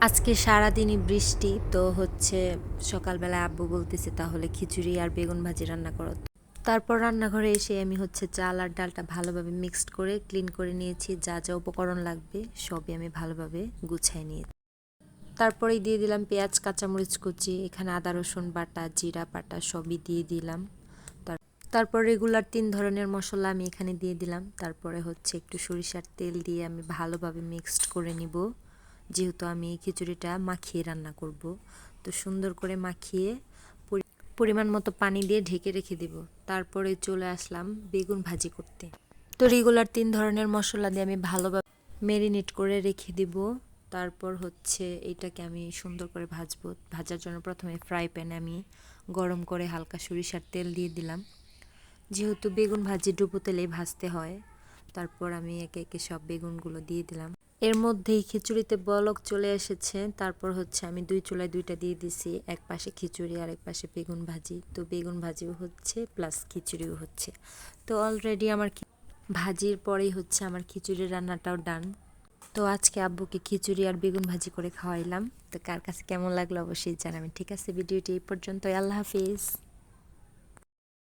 আজকে সারাদিনই বৃষ্টি, তো হচ্ছে সকালবেলা আব্বু বলতেছে, তাহলে খিচুড়ি আর বেগুন ভাজি রান্না করো। তারপর রান্নাঘরে এসে আমি হচ্ছে চাল আর ডালটা ভালোভাবে মিক্সড করে ক্লিন করে নিয়েছি। যা যা উপকরণ লাগবে সবই আমি ভালোভাবে গুছাই নিয়েছি। তারপরেই দিয়ে দিলাম পেঁয়াজ, কাঁচামরিচ কুচি, এখানে আদা, রসুন বাটা, জিরা বাটা সবই দিয়ে দিলাম। তার- তারপর রেগুলার তিন ধরনের মশলা আমি এখানে দিয়ে দিলাম। তারপরে হচ্ছে একটু সরিষার তেল দিয়ে আমি ভালোভাবে মিক্সড করে নিব। যেহেতু আমি খিচুড়িটা মাখিয়ে রান্না করব, তো সুন্দর করে মাখিয়ে পরিমাণ মতো পানি দিয়ে ঢেকে রেখে দিব। তারপরে চলে আসলাম বেগুন ভাজি করতে। তো রেগুলার তিন ধরনের মশলা দিয়ে আমি ভালোভাবে মেরিনেট করে রেখে দিব। তারপর হচ্ছে এটাকে আমি সুন্দর করে ভাজবো। ভাজার জন্য প্রথমে ফ্রাই প্যানে আমি গরম করে হালকা সরিষার তেল দিয়ে দিলাম। যেহেতু বেগুন ভাজি ডুবো তেলেই ভাজতে হয় তারপর আমি একে একে সব বেগুনগুলো দিয়ে দিলাম। এর মধ্যেই খিচুড়িতে বলক চলে এসেছে। তারপর হচ্ছে আমি দুই চুলায় দুইটা দিয়ে দিছি। এক পাশে খিচুড়ি আর এক পাশে বেগুন ভাজি। তো বেগুন ভাজিও হচ্ছে, প্লাস খিচুড়িও হচ্ছে। তো অলরেডি আমার ভাজির পরেই হচ্ছে আমার খিচুড়ির রান্নাটাও ডান তো আজকে আব্বুকে খিচুড়ি আর বেগুন ভাজি করে খাওয়াইলাম। তো কার কাছে কেমন লাগল অবশ্যই জানাবেন। ঠিক আছে, ভিডিওটি এই পর্যন্ত আল্লাহ হাফিজ।